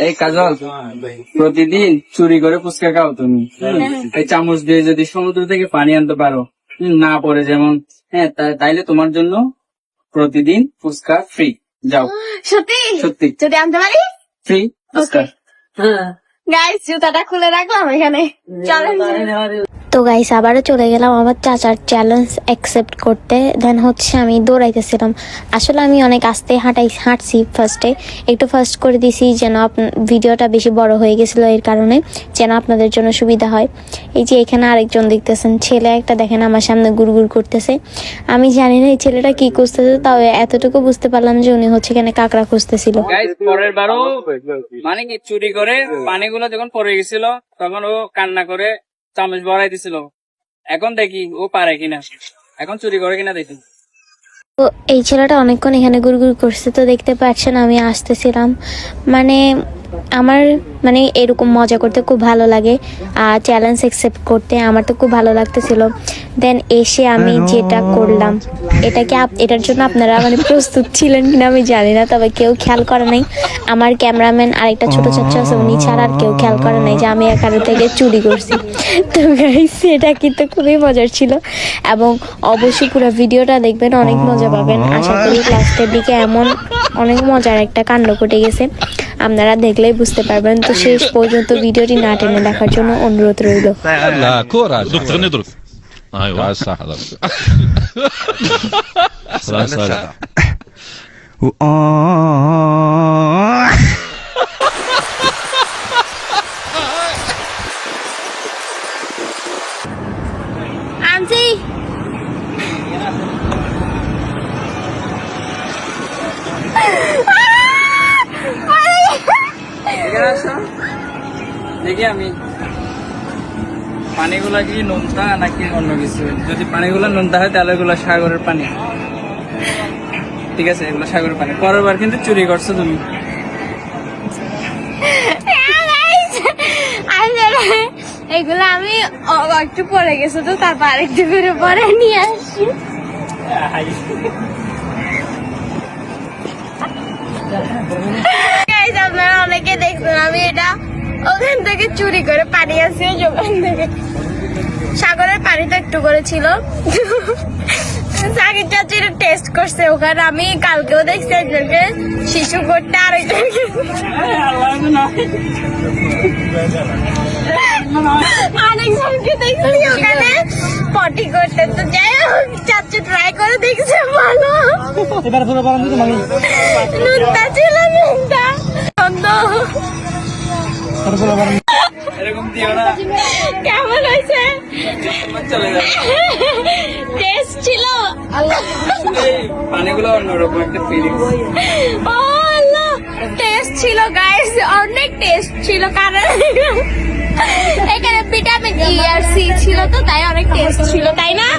এই কাজল প্রতিদিন চুরি করে ফুচকা খাও তুমি। এই চামচ দিয়ে যদি সমুদ্র থেকে পানি আনতে পারো না পরে যেমন। হ্যাঁ তাইলে তোমার জন্য প্রতিদিন ফুচকা ফ্রি যাও। সত্যি? সত্যি। যদি আনতে পারি? ফ্রি ফুচকা। গাইস জুতাটা খুলে রাখলাম এখানে। চলেন। তো গাইস আবারও চলে গেলাম আমার চাচার চ্যালেঞ্জ অ্যাকসেপ্ট করতে। দেন হচ্ছে আমি দৌড়াইতেছিলাম। আসলে আমি অনেক আস্তে হাঁটাই, হাঁটছি ফার্স্টে একটু ফার্স্ট করে দিছি যেন ভিডিওটা বেশি বড় হয়ে গেছিল এর কারণে, যেন আপনাদের জন্য সুবিধা হয়। এই যে এখানে আরেকজন দেখতেছেন, ছেলে একটা দেখেন আমার সামনে গুড়গুড় করতেছে। আমি জানি না এই ছেলেটা কি খুঁজতেছে, তাও এতটুকু বুঝতে পারলাম যে উনি হচ্ছে এখানে কাঁকড়া খুঁজতেছিল। মানে চুরি করে পানিগুলো যখন পড়ে গেছিল, তখন ও কান্না করে চামচ ভরাই দিছিল। এখন দেখি ও পারে কিনা। এখন চুরি করে কিনা দেখি। তো এই ছেলেটা অনেকক্ষণ এখানে গুড়গুড় করছে, তো দেখতে পাচ্ছেন আমি আসতেছিলাম। মানে আমার মানে এরকম মজা করতে খুব ভালো লাগে, আর চ্যালেঞ্জ অ্যাকসেপ্ট করতে আমার তো খুব ভালো লাগতেছিল। দেন এসে আমি যেটা করলাম এটা কি আপ- এটার জন্য আপনারা মানে প্রস্তুত ছিলেন কিনা আমি জানি না তবে কেউ খেয়াল করে নাই। আমার ক্যামেরাম্যান আরেকটা ছোট চাচ্চা আছে উনি ছাড়া আর কেউ খেয়াল করে নাই যে আমি এখানে থেকে চুরি করছি। তো গাইস এটা কিন্তু খুবই মজার ছিল। এবং অবশ্যই পুরো ভিডিওটা দেখবেন অনেক মজা পাবেন। আশা করি লাস্টের দিকে এমন অনেক মজার একটা কাণ্ড ঘটে গেছে। আপনারা দেখলেই বুঝতে পারবেন। তো শেষ পর্যন্ত ভিডিওটি না টেনে দেখার জন্য অনুরোধ রইল। أيوه. عايز احضر خلاص عمتي يا Yeah, I mean... পানিগুলা কি নোনতা নাকি অন্য কিছু? যদি পানিগুলো নোনতা হয় তাহলে এগুলো সাগরের পানি। ঠিক আছে এগুলো সাগরের পানি। পরের বার কিন্তু চুরি করছ তুমি। এগুলো আমি একটু পরে গেছে তো তারপর আরেকটু করে পরে নিয়ে Guys, আপনারা অনেকে দেখছেন আমি এটা ওখান থেকে চুরি করে পানি আসি ওখান থেকে। সাগরের পানিটা একটু করে ছিল। সাকিব চাচির টেস্ট করছে ওখানে আমি কালকেও দেখছি একজনকে শিশু করতে আরেকজনকে আরেকজনকে দেখছি ওখানে পটি করতে। তো যাই হোক চাচু ট্রাই করে দেখছে ভালো। নুনটা ছিল নুনটা টেস্ট ছিল। পানিগুলো অন্যরকম একটা ফিলিংস ও আল্লাহ টেস্ট ছিল গাইস অনেক টেস্ট ছিল কারণ এখানে ভিটামিন ই আর সি ছিল তো তাই অনেক টেস্ট ছিল তাই না?